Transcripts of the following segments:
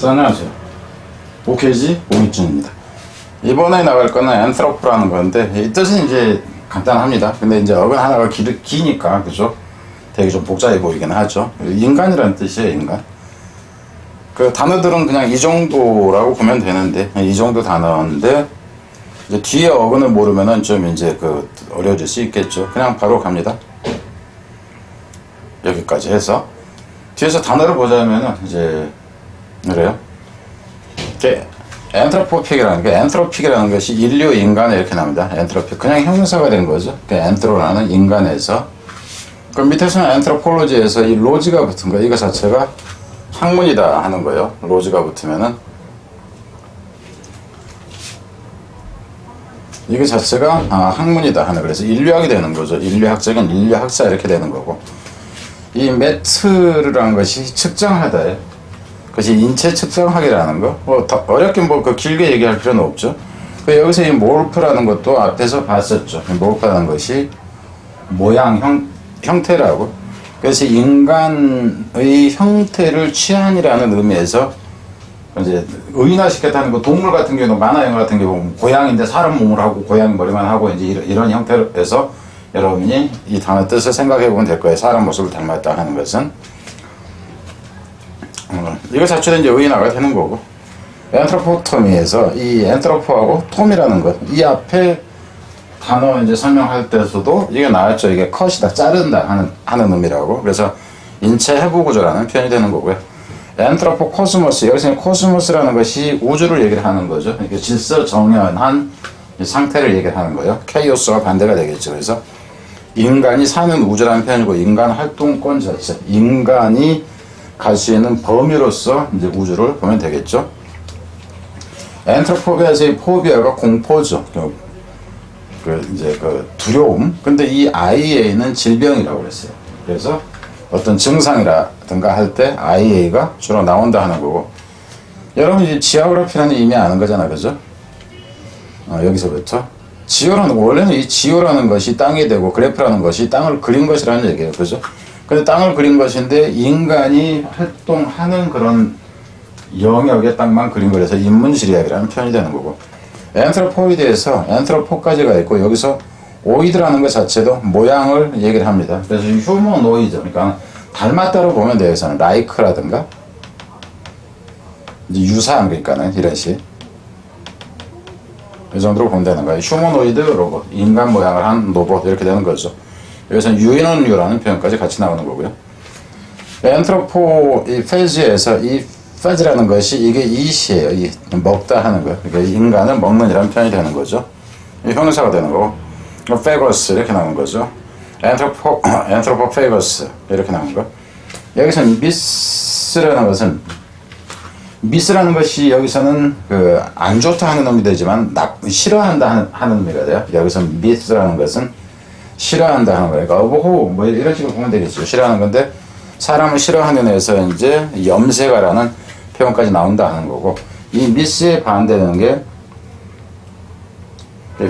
자, 안녕하세요. 오케이지 오미준입니다. 이번에 나갈 거는 엔트로프라는 건데, 이 뜻은 이제 간단합니다. 근데 이제 어근 하나가 기, 기니까, 그죠? 되게 좀 복잡해 보이긴 하죠. 인간이라는 뜻이에요, 인간. 그 단어들은 그냥 이 정도라고 보면 되는데, 이 정도 단어인데, 이제 뒤에 어근을 모르면은 좀 이제 그 어려워질 수 있겠죠. 그냥 바로 갑니다. 여기까지 해서. 뒤에서 단어를 보자면은 이제, 그래요? 이게 엔트로포픽이라는 게 엔트로픽이라는 것이 인류 인간에 이렇게 나옵니다. 엔트로픽 그냥 형용사가 된 거죠. 그 엔트로라는 인간에서 그 밑에서는 엔트로폴로지에서 이 로지가 붙은 거 이거 자체가 학문이다 하는 거예요. 로지가 붙으면은 이거 자체가 아, 학문이다 하는 그래서 인류학이 되는 거죠. 인류학적인 인류학자 이렇게 되는 거고 이 메트르라는 것이 측정하다예요. 그것이 인체 측정학이라는 거. 뭐더 어렵게 뭐 그 길게 얘기할 필요는 없죠. 그 여기서 이 몰프라는 것도 앞에서 봤었죠. 몰프라는 것이 모양 형 형태라고. 그래서 인간의 형태를 취한이라는 의미에서 이제 의인화시켰다는 거 동물 같은 경우는 만화 영화 같은 경우 고양인데 사람 몸을 하고 고양이 머리만 하고 이제 이런, 이런 형태에서 여러분이 이 단어 뜻을 생각해 보면 될 거예요. 사람 모습을 닮았다 하는 것은. 어, 이거 자체도 이제 의인화가 되는 거고. 엔트로포토미에서 이 엔트로포하고 톰이라는 것 이 앞에 단어 이제 설명할 때서도 이게 나왔죠. 이게 컷이다 자른다 하는 하는 의미라고. 그래서 인체 해부 구조라는 표현이 되는 거고요. 엔트로포 코스모스 여기서 코스모스라는 것이 우주를 얘기를 하는 거죠. 이게 질서 정연한 이 상태를 얘기를 하는 거예요. 케이오스와 반대가 되겠죠. 그래서 인간이 사는 우주라는 표현이고 인간 활동권 자체 인간이 갈수 있는 범위로서 이제 우주를 보면 되겠죠. 엔트로포비아에서의 포비아가 공포죠. 그, 그 이제 그 두려움. 근데 이 IA는 질병이라고 그랬어요. 그래서 어떤 증상이라든가 할 때 IA가 주로 나온다 하는 거고. 여러분 이제 지오그래피라는 이미 아는 거잖아, 그죠? 어, 여기서부터 지오라는 원래는 이 지오라는 것이 땅이 되고 그래프라는 것이 땅을 그린 것이라는 얘기예요, 그죠? 근데 땅을 그린 것인데 인간이 활동하는 그런 영역의 땅만 그린 거라서 인문지리학이라는 표현이 되는 거고 엔트로포이드에서 엔트로포까지가 있고 여기서 오이드라는 것 자체도 모양을 얘기를 합니다. 그래서 휴머노이드 그러니까 닮았다고 보면 돼요. 여기서는 라이크라든가 유사한 그러니까는 이런 식. 이 정도로 되는 거예요. 휴머노이드 로봇, 인간 모양을 한 로봇 이렇게 되는 거죠. 여기서는 유인원류라는 표현까지 같이 나오는 거고요. 엔트로포 이 페이지에서 이 페이지라는 것이 이게 이시예요. 이 먹다 하는 거. 그러니까 인간을 먹는 이라는 표현이 되는 거죠. 이 형용사가 되는 거고. 페거스 이렇게 나오는 거죠. 엔트로포 엔트로포 페거스 이렇게 나오는 거. 여기서는 미스라는 것은 미스라는 것이 여기서는 그 안 좋다 하는 의미 되지만 나, 싫어한다 하는, 하는 의미가 돼요. 여기서 미스라는 것은 싫어한다 하는 거예요. 그러니까 어버호 뭐 이런 식으로 보면 되겠죠. 싫어하는 건데 사람을 싫어하는 애에서 이제 염세가라는 표현까지 나온다 하는 거고 이 미스에 반대되는 게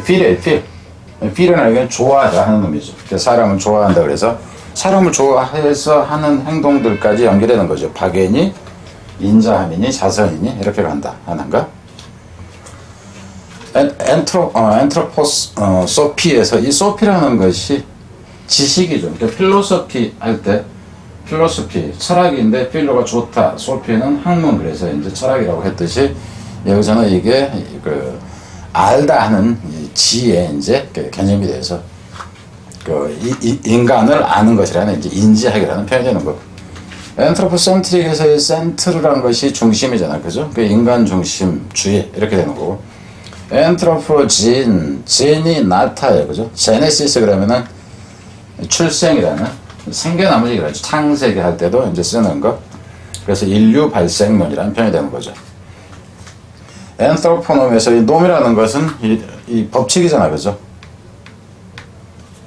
필이에요. 필. 필이라는 게 좋아하다 하는 의미죠. 그래서 사람을 좋아한다 그래서 사람을 좋아해서 하는 행동들까지 연결되는 거죠. 박애니, 인자함이니, 자선이니 이렇게 간다 하는 거. 엔, 엔트로, 어, 엔트로포스, 어, 소피에서 이 소피라는 것이 지식이죠. 그러니까 필로소피 할 때, 필로소피, 철학인데 필로가 좋다. 소피는 학문, 그래서 이제 철학이라고 했듯이 여기서는 이게 그, 알다 하는 이 지의 이제 그 개념이 돼서 그 이, 이, 인간을 아는 것이라는 이제 인지하기라는 표현이 되는 거고. 엔트로포센트릭에서의 센트르라는 것이 중심이잖아. 그죠? 그 인간 중심, 주의, 이렇게 되는 거고. 엔트로포진, 진이 나타예요. 그죠? 제네시스 그러면은 출생이라는 생겨나무 얘기를 창세기 할 때도 이제 쓰는 거. 그래서 인류 발생론이라는 표현이 되는 거죠. 엔트로포놈에서 이 놈이라는 것은 이, 이 법칙이잖아. 그죠?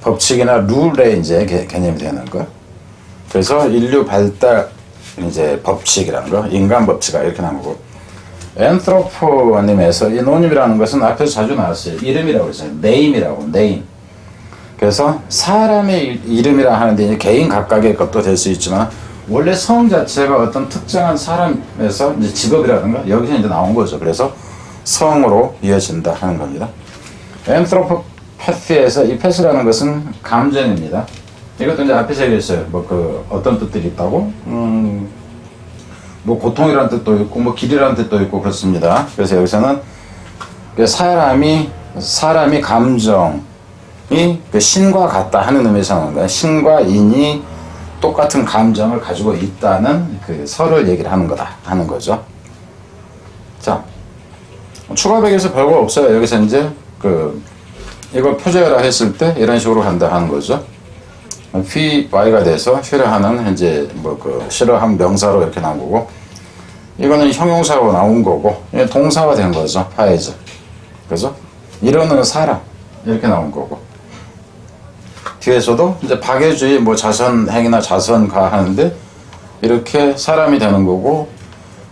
법칙이나 룰의 이제 개, 개념이 되는 거. 그래서 인류 발달 이제 법칙이라는 거, 인간 법칙가 이렇게 나온 거고. 엔트로포님에서 이 노님이라는 것은 앞에서 자주 나왔어요. 이름이라고 그랬어요. 네임이라고, 네임. 그래서 사람의 이름이라 하는데 개인 각각의 것도 될 수 있지만 원래 성 자체가 어떤 특정한 사람에서 이제 직업이라든가 여기서 이제 나온 거죠. 그래서 성으로 이어진다 하는 겁니다. 엠트로포패스에서 이 패스라는 것은 감정입니다. 이것도 이제 앞에서 얘기했어요. 뭐 그 어떤 뜻들이 있다고? 음, 뭐 고통이라는 뜻도 있고 뭐 길이라는 뜻도 있고 그렇습니다. 그래서 여기서는 그 사람이 사람이 감정이 그 신과 같다 하는 의미에서 나오는 거예요. 신과 인이 똑같은 감정을 가지고 있다는 그 설을 얘기를 하는 거다 하는 거죠. 자 추가백에서 별거 없어요. 여기서 이제 그 이걸 표제라 했을 때 이런 식으로 한다 하는 거죠. Phi y가 돼서 싫어하는 이제 뭐그 싫어한 명사로 이렇게 나온 거고 이거는 형용사로 나온 거고 동사가 된 거죠. 파이즈. 그래서 이러는 사람 이렇게 나온 거고 뒤에서도 이제 박애주의 뭐 자선행위나 자선가 하는데 이렇게 사람이 되는 거고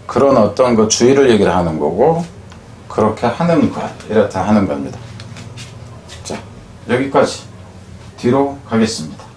그런 어떤 그 주의를 얘기를 하는 거고 그렇게 하는 것 이렇다 하는 겁니다. 자 여기까지 뒤로 가겠습니다.